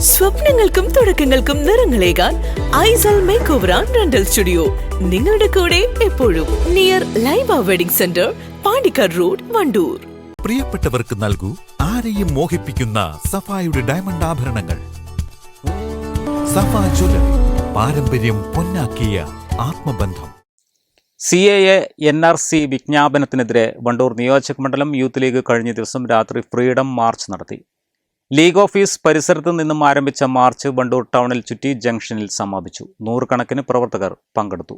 സ്വപ്നങ്ങൾക്കും തുടക്കങ്ങൾക്കും നിറങ്ങളേകാൻ ഐസൽ make over and rental studio. നിങ്ങളുടെ കൂടെ എപ്പോഴും near Laiba wedding centre Pandikkad road Wandoor. പ്രിയപ്പെട്ടവർക്ക് നൽകൂ ആരെയും മോഹിപ്പിക്കുന്ന സഫായുടെ ഡയമണ്ട് ആഭരണങ്ങൾ. സഫ ജ്വല്ലറി പാരമ്പര്യം പൊന്നാക്കിയ ആത്മബന്ധം. C A A N R C വിജ്ഞാപനത്തിനെതിരെ Wandoor നിയോജക മണ്ഡലം യൂത്ത് ലീഗ് കഴിഞ്ഞ ദിവസം രാത്രി ഫ്രീഡം മാർച്ച് നടത്തി. ലീഗ് ഓഫീസ് പരിസരത്ത് നിന്നും ആരംഭിച്ച മാർച്ച് ബണ്ടൂർ ടൗണിൽ ചുറ്റി ജംഗ്ഷനിൽ സമാപിച്ചു. നൂറുകണക്കിന് പ്രവർത്തകർ പങ്കെടുത്തു.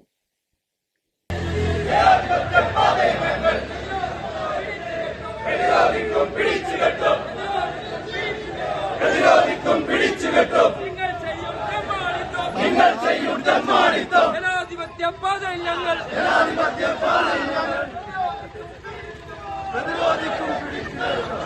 പ്രതിരോധിക്കും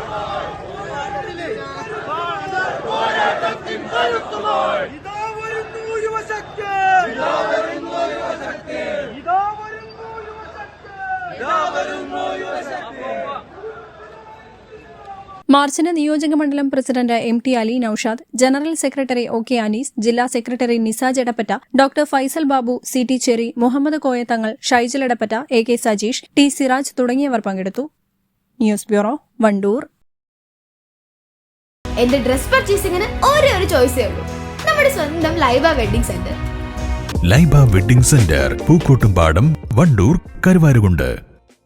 മാർച്ചിന് നിയോജക മണ്ഡലം president M T Ali Noushad general secretary O K Anees ജില്ലാ secretary Nisaj Edappatta doctor Faisal Babu C T Cheri Muhammad Koyathangal Shaijal Edappatta A K Sajeesh T Siraj തുടങ്ങിയവർ പങ്കെടുത്തു. News bureau Wandoor. എന്റെ dress പർച്ചേസിംഗിന് ഒരേ ഒരു ചോയ്സേ ഉള്ളൂ. നമ്മുടെ സ്വന്തം Laiba wedding centre. Laiba wedding centre Pookkottumpadam Wandoor Karuvarakundu.